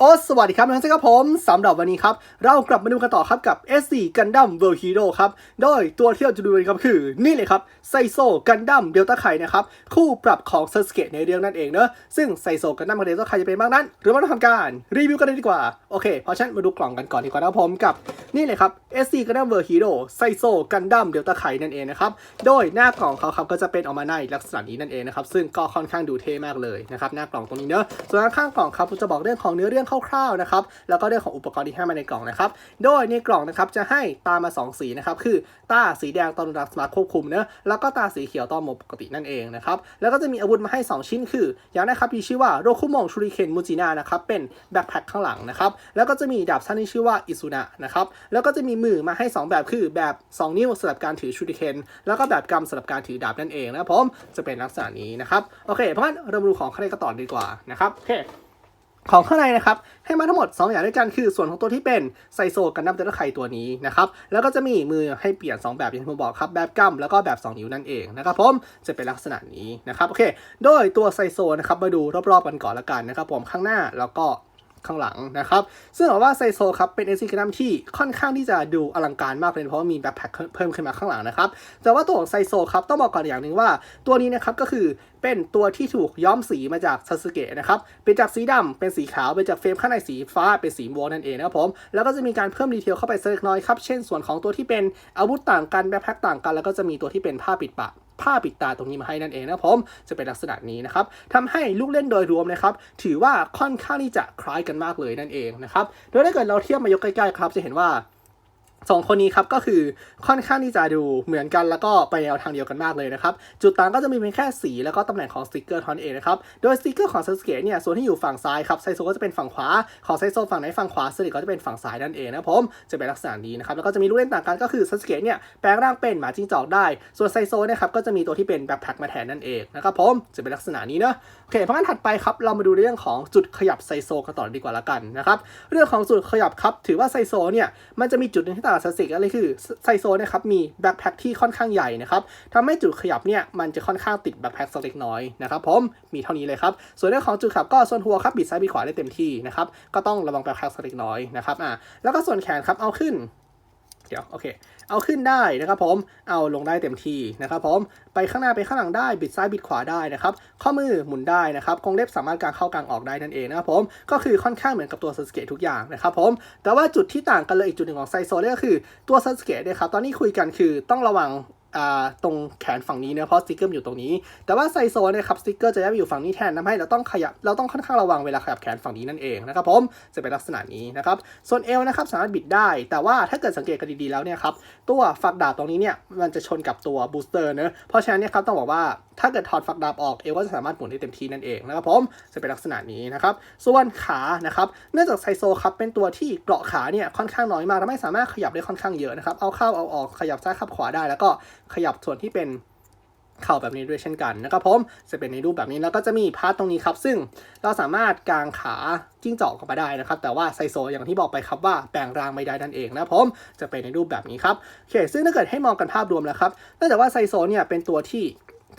โอ้สวัสดีครับทุกท่านครับผมสำหรับวันนี้ครับ เรากลับมาดูกันต่อครับกับ S4 Gundam World Hero ครับ โดยตัวที่เราจะดูกันครับคือนี่เลยครับไซโซกันดั้มเดลต้าไข่นะครับ คู่ปรับของเซอร์สเกตในเรื่องนั่นเองเนอะซึ่งไซโซกันดั้มกับเดลต้าไข่จะเป็นบ้างนั้น หรือว่าเราทำการรีวิวกันเลยดีกว่า โอเค เพราะฉะนั้นมาดูกล่องกันก่อนดีกว่านะผมกับ นี่เลยครับ S4 Gundam World Hero ไซโซกันดั้มเดลต้าไข่นั่นเองนะครับ โดยหน้ากล่องเขาครับก็จะเป็นออกมาในลักษณะนี้นั่นเองนะครับ ซึ่งก็ค่อนข้างดูเท่มากเลยนะครับ หน้ากล่องตรงนี้เนอะส่วนข้างกล่องครับจะบอกเรื่องของเนื้อเรื่องคร่าวๆนะครับ แล้วก็เรื่องของอุปกรณ์ที่ให้มาในกล่องนะครับ โดยในกล่องนะครับจะให้ตามา 2 สีนะครับ คือตาสีแดงตอนรับสมาร์ทควบคุมเนอะแล้วก็ตาสีเขียวตอนโหมดปกตินั่นเองนะครับ แล้วก็จะมีอาวุธมาให้ 2 ชิ้น คือ อย่างแรกครับมีชื่อว่าโรคุมงชูริเคนมูจินานะครับ เป็นแบ็คแพคข้างหลังนะครับ แล้วก็จะมีดาบสั้นที่ชื่อว่าอิซุนะนะครับแล้วก็จะมีมือมาให้ 2 แบบคือแบบ 2 นิ้วสำหรับการถือชูริเคนแล้วก็แบบกำสำหรับการถือดาบนั่นเองนะครับผมจะเป็นลักษณะนี้นะครับโอเค เพราะฉะนั้นเรามาดูของข้างในกันต่อดีกว่านะครับโอเคของข้างในนะครับให้มาทั้งหมด 2 อย่างด้วยกันคือส่วนของตัวที่เป็นไซโซกันดั้มเตอร์ไคตัวนี้นะครับแล้วก็จะมีมือให้เปลี่ยน 2 แบบอย่างที่ผมบอกครับแบบกั้มแล้วก็แบบ 2 นิ้วนั่นเองนะครับผมจะเป็นลักษณะนี้นะครับโอเค โดยตัวไซโซนะครับมาดูรอบๆกันก่อนละกันนะครับผมข้างหน้าแล้วก็ ข้างหลังนะครับ ซึ่งบอกว่าไซโซครับเป็นเอซิกันดัมที่ค่อนข้างที่จะดูอลังการมากเลยเพราะว่ามีแบ็คแพคเพิ่มขึ้นมาข้างหลังนะครับ แต่ว่าตัวของไซโซครับต้องบอกก่อนอย่างหนึ่งว่าตัวนี้นะครับก็คือเป็นตัวที่ถูกย้อมสีมาจากซาสึเกะนะครับ เป็นจากสีดำเป็นสีขาวเป็นจากเฟรมข้างในสีฟ้าเป็นสีม่วงนั่นเองนะครับผม แล้วก็จะมีการเพิ่มดีเทลเข้าไปเล็กน้อยครับ เช่นส่วนของตัวที่เป็นอาวุธต่างกันแบ็คแพคต่างกัน แล้วก็จะมีตัวที่เป็นผ้าปิดปาก ผ้าปิดตาตรงนี้มาให้นั่นเองนะผมจะเป็นลักษณะนี้นะครับทำให้ลูกเล่นโดยรวมนะครับถือว่าค่อนข้างที่จะคล้ายกันมากเลยนั่นเองนะครับโดยถ้าเกิดเราเทียบมายกใกล้ๆครับจะเห็นว่า สองคนนี้ครับก็คือค่อนข้างที่จะดูเหมือนกันแล้วก็ไปแนวทางเดียวกันมากเลยนะครับ จุดต่างก็จะมีเพียงแค่สีแล้วก็ตำแหน่งของสติกเกอร์ท่านั้นเองนะครับโดยสติกเกอร์ของซาสเกะเนี่ยส่วนที่อยู่ฝั่งซ้ายครับไซโซก็จะเป็นฝั่งขวาของไซโซฝั่งไหนฝั่งขวาสติก็จะเป็นฝั่งซ้ายนั่นเองนะผมจะเป็นลักษณะนี้นะครับแล้วก็จะมีลูกเล่นต่างกันก็คือซาสเกะเนี่ยแปลงร่างเป็นหมาจิ้งจอกได้ ส่วนไซโซเนะครับก็จะมีตัวที่เป็นแบ็คแพ็คมาแทนนั่นเองนะครับผมจะเป็นลักษณะนี้เนาะโอเคเพราะงั้นถัดไปครับเรามาดูเรื่องของจุดขยับไซโซกันต่อดีกว่าละกันนะครับเรื่องของจุดขยับครับถือว่าไซโซเนี่ยมันจะมีจุดนึงที่ต่างจากซาสเกะก็เลยคือไซโซนะครับมีแบ็คแพ็คที่ค่อนข้างใหญ่นะครับทำให้จุดขยับเนี่ยมันจะค่อนข้างติดแบ็คแพ็คสักเล็กน้อยนะครับผมมีเท่านี้เลยครับส่วนเรื่องของจุดขับก็ส่วนหัวครับบิดซ้ายบิดขวาได้เต็มที่นะครับก็ต้องระวังแบ็คแพ็คสักเล็กน้อยนะครับอ่าแล้วก็ส่วนแขนครับเอาขึ้น เดี๋ยวโอเค เอาขึ้นได้นะครับผมเอาลงได้เต็มที่นะครับผมไปข้างหน้าไปข้างหลังได้บิดซ้ายบิดขวาได้นะครับข้อมือหมุนได้นะครับกรงเล็บสามารถกางเข้ากางออกได้นั่นเองนะครับผมก็คือค่อนข้างเหมือนกับตัวซัสเกตทุกอย่างนะครับผมแต่ว่าจุดที่ต่างกันเลยอีกจุดหนึ่งของไซโซเนี่ยก็คือตัวซัสเกตเนี่ยครับตอนนี้คุยกันคือต้องระวัง ตรงแขนฝั่งนี้เนะเพราะสติกเกอร์อยู่ตรงนี้ แต่ว่าไซโซเนี่ยครับสติกเกอร์จะย้ายไปอยู่ฝั่งนี้แทนทำให้เราต้องขยับเราต้องค่อนข้างระวังเวลาขยับแขนฝั่งนี้นั่นเองนะครับผมจะเป็นลักษณะนี้นะครับส่วนเอวนะครับสามารถบิดได้ แต่ว่าถ้าเกิดสังเกตกันดีๆแล้วเนี่ยครับตัวฝักดาบตรงนี้เนี่ยมันจะชนกับตัวบูสเตอร์เนอะเพราะฉะนั้นเนี่ยครับต้องบอกว่า ถ้าเกิดถอดฝักดาบออกเอวก็จะสามารถหมุนได้เต็มที่นั่นเองนะครับผมจะเป็นลักษณะนี้นะครับส่วนขานะครับเนื่องจากไซโซครับเป็นตัวที่เกราะขาเนี่ยค่อนข้างน้อยมากทำให้สามารถขยับได้ค่อนข้างเยอะนะครับเอาเข้าเอาออกขยับซ้ายขับขวาได้ แล้วก็ขยับส่วนที่เป็นเข่าแบบนี้ด้วยเช่นกันนะครับผมจะเป็นในรูปแบบนี้แล้วก็จะมีพาร์ทตรงนี้ครับ ซึ่งเราสามารถกางขาจิ้งจอกเข้ามาได้นะครับ แต่ว่าไซโซอย่างที่บอกไปครับว่าแปลงร่างไม่ได้นั่นเองนะครับผมจะเป็นในรูปแบบนี้ครับโอเคซึ่งถ้าเกิดให้มองกันภาพรวมแล้วครับเนื่องจากว่าไซโซเนี่ยเป็นตัวที่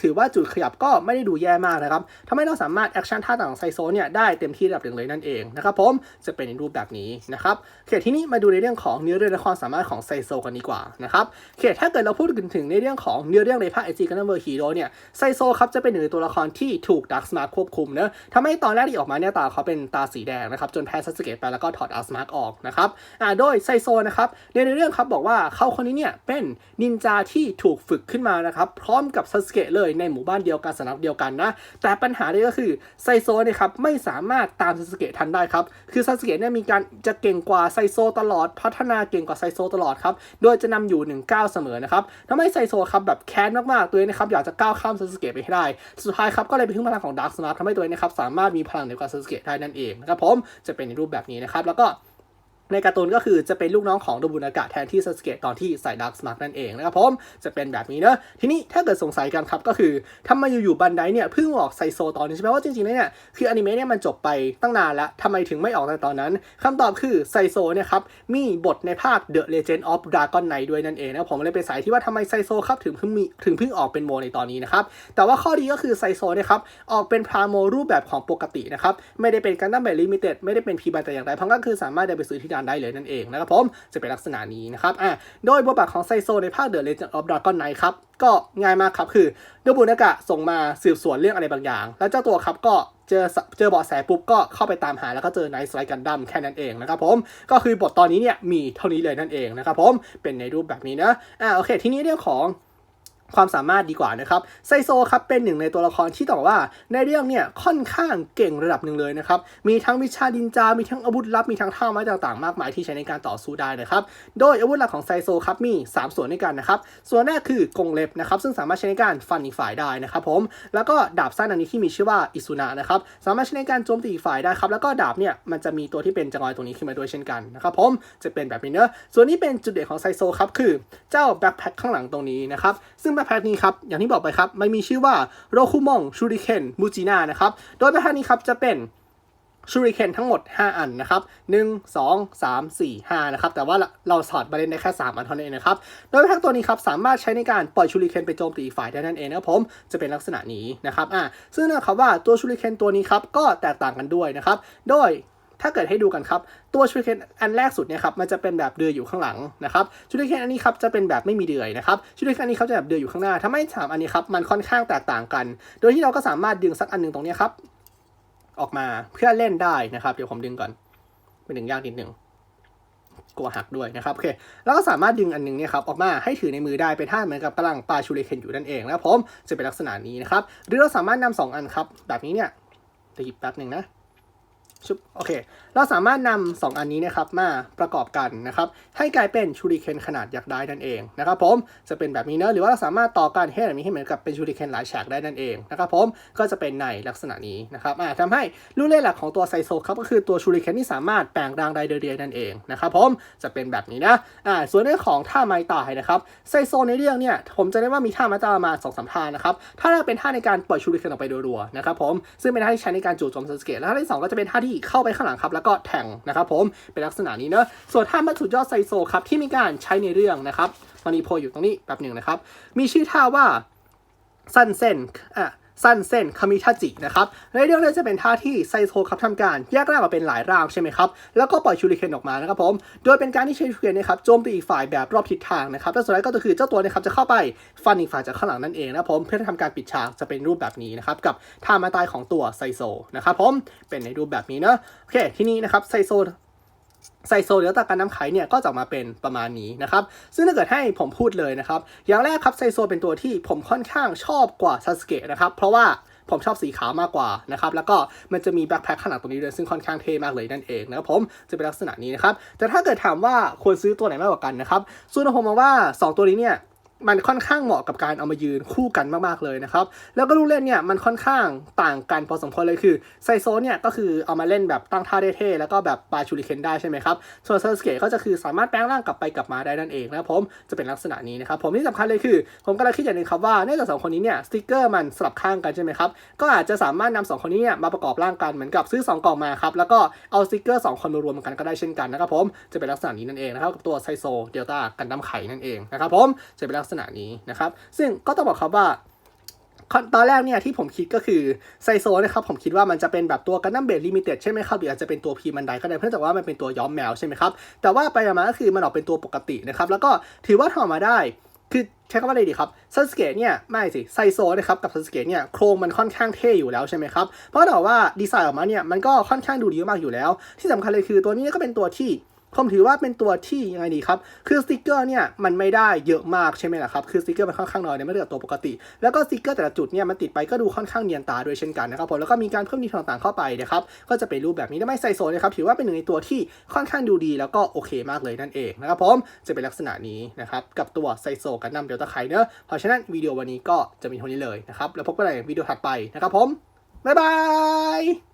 ถือว่าจุดขยับก็ไม่ได้ดูแย่มากนะครับทำให้เราสามารถแอคชั่นท่าต่างไซโซเนี่ยได้เต็มที่ระดับหนึ่งเลยนั่นเองนะครับผมจะเป็นในรูปแบบนี้นะครับโอเคที่นี้มาดูในเรื่องของเนื้อเรื่องและความสามารถของไซโซกันดีกว่านะครับโอเคถ้าเกิดเราพูดถึงในเรื่องของเนื้อเรื่องในภาคเอจีกันเวอร์ฮีโร่เนี่ยไซโซครับจะเป็นหนึ่งในตัวละครที่ถูกดักสมาร์ควบคุมเนะทำให้ตอนแรกที่ออกมาเนี่ยตาเขาเป็นตาสีแดงนะครับจนแพ้ซัสเกตไปแล้วก็ถอดอัลสมาร์ออกนะครับอ่าโดยไซโซนะครับในในเรื่องครับบอกว่าเขาคนนี้เนี่ยเป็นนินจาที่ถูกฝึกขึ้นมานะครับพร้อมกับซัสเกตเลยในหมู่บ้านเดียวกันสนักเดียวกันนะ แต่ปัญหาเลยก็คือไซโซเนี่ยครับไม่สามารถตามซัสเกตทันได้ครับ คือซัสเกตเนี่ยมีการจะเก่งกว่าไซโซตลอด พัฒนาเก่งกว่าไซโซตลอดครับ โดยจะนำอยู่ 1 9 เสมอนะครับทำให้ไซโซครับแบบแค้นมากๆตัวเองนะครับอยากจะก้าวข้ามซัสเกตไปให้ได้ สุดท้ายครับก็เลยไปพึ่งพลังของดาร์กสมาร์ททำให้ตัวเองนะครับสามารถมีพลังเหนือกว่าซัสเกตได้นั่นเองนะครับผมจะเป็นในรูปแบบนี้นะครับแล้วก็ ในการ์ตูนก็คือจะเป็นลูกน้องของโดบุนากะแทนที่ซาสเกะตอนที่ใส่ดักสมาร์กนั่นเองนะครับผมจะเป็นแบบนี้เนอะทีนี้ถ้าเกิดสงสัยกันครับก็คือทำไมอยู่ๆบันไดเนี่ยเพิ่งออกไซโซตอนนี้ใช่ไหมว่าจริงๆแล้วเนี่ยคืออนิเมะเนี่ยมันจบไปตั้งนานแล้วทำไมถึงไม่ออกในตอนนั้นคำตอบคือไซโซเนี่ยครับมีบทในภาค The Legend of Dragon Knight ด้วยนั่นเองนะผมเลยเป็นสายที่ว่าทำไมไซโซครับถึงเพิ่งมีถึงเพิ่งออกเป็นโมในตอนนี้นะครับแต่ว่าข้อดีก็คือไซโซเนี่ยครับออกเป็นพราโมรูปแบบของปกตินะครับไม่ได้เป็นการตั้งแบบลิมิเต็ดไม่ได้เป็นพีบันแต่อย่างใดเพราะก็คือสามารถเดินไปซื้อที่านได้เลยนั่นเองนะครับผมจะเป็นลักษณะนี้นะครับอ่าโดยบทบาทของไซโซในภาค The Legend of Dragon Knight ครับก็ง่ายมากครับคือโดบุนากะส่งมาสืบสวนเรื่องอะไรบางอย่าง แล้วเจ้าตัวครับก็เจอเจอเบาะแสปุ๊บก็เข้าไปตามหาแล้วก็เจอไนท์ไลกันดัมแค่นั้นเองนะครับผมก็คือบทตอนนี้เนี่ยมีเท่านี้เลยนั่นเองนะครับผมเป็นในรูปแบบนี้นะอ่าโอเค ทีนี้เรื่องของ ความสามารถดีกว่านะครับไซโซครับเป็นหนึ่งในตัวละครที่ต้องบอกว่าในเรื่องเนี่ยค่อนข้างเก่งระดับหนึ่งเลยนะครับมีทั้งวิชาดินจา มีทั้งอาวุธลับ มีทั้งท่าไม้ต่างๆ มากมายที่ใช้ในการต่อสู้ได้นะครับ โดยอาวุธหลักของไซโซครับมี 3 ส่วนด้วยกันนะครับ ส่วนแรกคือกงเล็บนะครับซึ่งสามารถใช้ในการฟันอีกฝ่ายได้นะครับผม แล้วก็ดาบสั้นอันนี้ที่มีชื่อว่าอิซุนะนะครับสามารถใช้ในการโจมตีอีกฝ่ายได้ครับแล้วก็ดาบเนี่ยมันจะมีตัวที่เป็นจังอยตรงนี้ขึ้นมาด้วยเช่นกันนะครับผมจะเป็นแบบนี้เนอะส่วนนี้เป็นจุดเด่นของไซโซครับคือเจ้าแบ็คแพคข้างหลังตรงนี้นะครับซึ่งแบ็คแพคนี้ครับ อย่างที่บอกไปครับมันมีชื่อว่าโรคุมองชูริเคนมูจินานะครับ โดยแบ็คแพคนี้ครับจะเป็นชูริเคนทั้งหมด 5 อันนะครับ 1 2 3 4 5 นะครับ แต่ว่าเราสอดมาเล่นได้แค่ 3 อันเท่านั้นเองนะครับ โดยแพ็กตัวนี้ครับสามารถใช้ในการปล่อยชูริเคนไปโจมตีอีกฝ่ายได้นั่นเองนะครับผมจะเป็นลักษณะนี้นะครับอ่าซึ่งนะครับว่าตัวชูริเคนตัวนี้ครับก็แตกต่างกันด้วยนะครับ โดย ถ้าเกิดให้ดูกันครับ ตัวชูริเคนอันแรกสุดเนี่ยครับมันจะเป็นแบบเดือยอยู่ข้างหลังนะครับชูริเคนอันนี้ครับจะเป็นแบบไม่มีเดือยนะครับชูริเคนอันนี้เขาจะแบบเดือยอยู่ข้างหน้าทำให้สามอันนี้ครับมันค่อนข้างแตกต่างกัน โดยที่เราก็สามารถดึงสักอันหนึ่งตรงนี้ครับออกมาเพื่อเล่นได้นะครับ เดี๋ยวผมดึงก่อนเป็นดึงยากนิดหนึ่งกลัวหักด้วยนะครับโอเคแล้วก็สามารถดึงอันหนึงเนี่ยครับออกมาให้ถือในมือได้เป็นท่าเหมือนกับกำลังปาชูริเคนอยู่นั่นเองนะผมจะเป็นลักษณะนี้นะครับหรือเราสามารถนำสองอันครับแบบนี้เนี่ยจะหยิบแป๊บหนึ่งนะ ชุบโอเค เราสามารถนำสองอันนี้นะครับมาประกอบกันนะครับ ให้กลายเป็นชูริเคนขนาดยักษ์ได้นั่นเองนะครับผม จะเป็นแบบนี้เนอะหรือว่าเราสามารถต่อกันให้แบบนี้ให้เหมือนกับเป็นชูริเคนหลายฉากได้นั่นเองนะครับผม ก็จะเป็นในลักษณะนี้นะครับอ่าทำให้ลูกเล่นหลักของตัวไซโซครับก็คือตัวชูริเคนที่สามารถแปลงร่างได้เรื่อยๆนั่นเองนะครับผม จะเป็นแบบนี้นะอ่าส่วนเรื่องของท่าไม้ตายนะครับไซโซในเรื่องเนี่ยผมจะได้ว่ามีท่าไม้ตายมาสองสามท่านะครับ ท่าแรกเป็นท่าในการปล่อยชูริเคนออกไปรัวๆนะครับผม ซึ่งเป็นท่าที่ใช้ในการจู่โจมซาสเกะแล้วท่าที่สองก็จะเป็นท่าทีเข้าไปข้างหลังครับ แล้วก็แทงนะครับผมเป็นลักษณะนี้เนอะส่วนท่ามัดสุดยอดไซโซครับที่มีการใช้ในเรื่องนะครับมันมีโพอยู่ตรงนี้แบบหนึ่งนะครับ มีชื่อท่าว่าซันเซนอะ ซันเซนคามิทาจินะครับในเรื่องนี้จะเป็นท่าที่ไซโซครับทำการแยกร่างออกเป็นหลายร่างใช่ไหมครับแล้วก็ปล่อยชูริเคนออกมานะครับผมโดยเป็นการที่ใช้ชูริเคนนะครับโจมตีอีกฝ่ายแบบรอบทิศทางนะครับและสุดท้ายก็คือเจ้าตัวเนะครับจะเข้าไปฟันอีกฝ่ายจากข้างหลังนั่นเองนะครับผมเพื่อทำการปิดฉากจะเป็นรูปแบบนี้นะครับกับท่ามาตายของตัวไซโซนะครับผมเป็นในรูปแบบนี้เนอะโอเคที่นี้นะครับไซโซ ไซโซเดลต้าการน้ำไขเนี่ยก็จะออกมาเป็นประมาณนี้นะครับ ซึ่งถ้าเกิดให้ผมพูดเลยนะครับ อย่างแรกครับไซโซเป็นตัวที่ผมค่อนข้างชอบกว่าซาสเกะนะครับ เพราะว่าผมชอบสีขาวมากกว่านะครับ แล้วก็มันจะมีแบ็คแพ็คขนาดตรงนี้ด้วยซึ่งค่อนข้างเท่มากเลยนั่นเองนะครับผมจะเป็นลักษณะนี้นะครับ แต่ถ้าเกิดถามว่าควรซื้อตัวไหนมากกว่ากันนะครับส่วนผมมองว่า 2 ตัวนี้เนี่ย มันค่อนข้างเหมาะกับการเอามายืนคู่กันมากๆเลยนะครับ แล้วก็ลูกเล่นเนี่ยมันค่อนข้างต่างกันพอสมควรเลยคือไซโซเนี่ยก็คือเอามาเล่นแบบตั้งท่าได้เท่แล้วก็แบบปาชูริเคนได้ใช่ไหมครับ ส่วนเซอร์สเกตก็จะคือสามารถแปลงร่างกลับไปกลับมาได้นั่นเองนะครับผมจะเป็นลักษณะนี้นะครับ ผมที่สำคัญเลยคือ ผมกำลังคิดอย่างหนึงครับว่าเนื่องจากสองคนนี้เนี่ยสติกเกอร์มันสลับข้างกันใช่ไหมครับก็อาจจะสามารถนำสองคนนี้เนี่ยมาประกอบร่างกันเหมือนกับซื้อสองกล่องมาครับแล้วก็เอาสติกเกอร์สองคนมารวมกันก็ได้เช่นกันนะครับผมจะเป็นลักษณะนี้นั่นเองนะครับกับตัวไซโซเดลต้ากันดั้มไข่นั่นเองนะครับผมจะเป็นลักษณะนี้นะครับ ซึ่งก็ต้องบอกครับว่าตอนแรกเนี่ยที่ผมคิดก็คือไซโซนะครับผมคิดว่ามันจะเป็นแบบตัวกันดั้มเบดลิมิเต็ดใช่ไหมครับหรืออาจจะเป็นตัวพีมันไดก็ได้เพื่อแต่ว่ามันเป็นตัวย้อมแมวใช่ไหมครับแต่ว่าไปมาก็คือมันออกเป็นตัวปกตินะครับแล้วก็ถือว่าทำอมาได้คือใช้คำว่าอะไรดีครับซัสเกตเนี่ยไม่สิไซโซนะครับกับซัสเกตเนี่ยโครงมันค่อนข้างเท่อยู่แล้วใช่ไหมครับเพราะแต่ว่าดีไซน์ออกมาเนี่ยมันก็ค่อนข้างดูดีมากอยู่แล้ว ที่สำคัญเลยคือตัวนี้ก็เป็นตัวที่ ผมถือว่าเป็นตัวที่ยังไงดีครับ คือสติกเกอร์เนี่ยมันไม่ได้เยอะมากใช่ไหมล่ะครับ คือสติกเกอร์มันค่อนข้างน้อยในเมื่อเทียบกับตัวปกติ แล้วก็สติกเกอร์แต่ละจุดเนี่ยมันติดไปก็ดูค่อนข้างเนียนตาด้วยเช่นกันนะครับผมแล้วก็มีการเพิ่มดีเทลต่างๆเข้าไปนะครับ ก็จะเป็นรูปแบบนี้ได้ไม่ไซโซนะครับ ถือว่าเป็นหนึ่งในตัวที่ค่อนข้างดูดีแล้วก็โอเคมากเลยนั่นเองนะครับผมจะเป็นลักษณะนี้นะครับกับตัวไซโซกันนำเดลต้าไคเนอะเพราะฉะนั้นวิดีโอวันนี้ก็จะมีเท่านี้เลยนะครับแล้วพบกันในวิดีโอถัดไปนะครับผมบ๊ายบาย